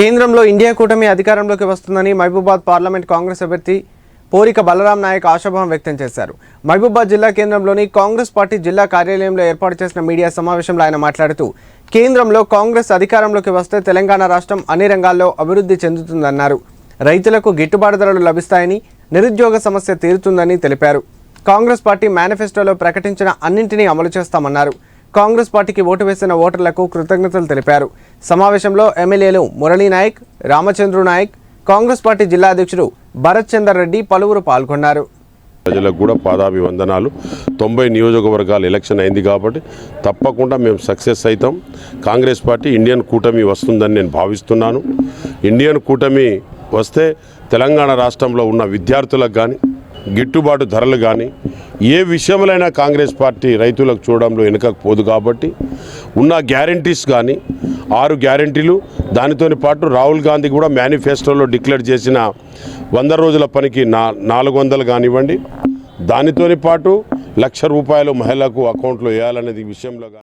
కేంద్రంలో ఇండియా కూటమి అధికారంలోకి వస్తుందని మహబూబాద్ పార్లమెంట్ కాంగ్రెస్ అభ్యర్థి పోరిక బలరాం నాయక్ ఆశాభావం వ్యక్తం చేశారు. మహబూబాద్ జిల్లా కేంద్రంలోని కాంగ్రెస్ పార్టీ జిల్లా కార్యాలయంలో ఏర్పాటు చేసిన మీడియా సమావేశంలో ఆయన మాట్లాడుతూ కేంద్రంలో కాంగ్రెస్ అధికారంలోకి వస్తే తెలంగాణ రాష్ట్రం అన్ని రంగాల్లో అభివృద్ధి చెందుతుందన్నారు. రైతులకు గిట్టుబాటు ధరలు లభిస్తాయని నిరుద్యోగ సమస్య తీరుతుందని తెలిపారు. కాంగ్రెస్ పార్టీ మేనిఫెస్టోలో ప్రకటించిన అన్నింటినీ అమలు చేస్తామన్నారు. కాంగ్రెస్ పార్టీకి ఓటు వేసిన ఓటర్లకు కృతజ్ఞతలు తెలిపారు. సమావేశంలో ఎమ్మెల్యేలు మురళీ నాయక్ రామచంద్రు నాయక్ కాంగ్రెస్ పార్టీ జిల్లా అధ్యక్షుడు భరత్ చందర్ రెడ్డి పలువురు పాల్గొన్నారు. ప్రజలకు కూడా పాదాభివందనాలు. తొంభై నియోజకవర్గాలు ఎలక్షన్ అయింది కాబట్టి తప్పకుండా మేము సక్సెస్ అవుతాం. కాంగ్రెస్ పార్టీ ఇండియన్ కూటమి వస్తుందని నేను భావిస్తున్నాను. ఇండియన్ కూటమి వస్తే తెలంగాణ రాష్ట్రంలో ఉన్న విద్యార్థులకు కానీ గిట్టుబాటు ధరలు కానీ ఏ విషయంలోనైనా కాంగ్రెస్ పార్టీ రైతులకు చూడడంలో వెనుకపోదు కాబట్టి ఉన్న గ్యారంటీస్ కానీ ఆరు గ్యారంటీలు దానితోని పాటు రాహుల్ గాంధీ కూడా మేనిఫెస్టోలో డిక్లేర్ చేసిన వంద రోజుల పనికి నా నాలుగు వందలు కానివ్వండి దానితోని పాటు లక్ష రూపాయలు మహిళలకు అకౌంట్లో వేయాలనేది విషయంలో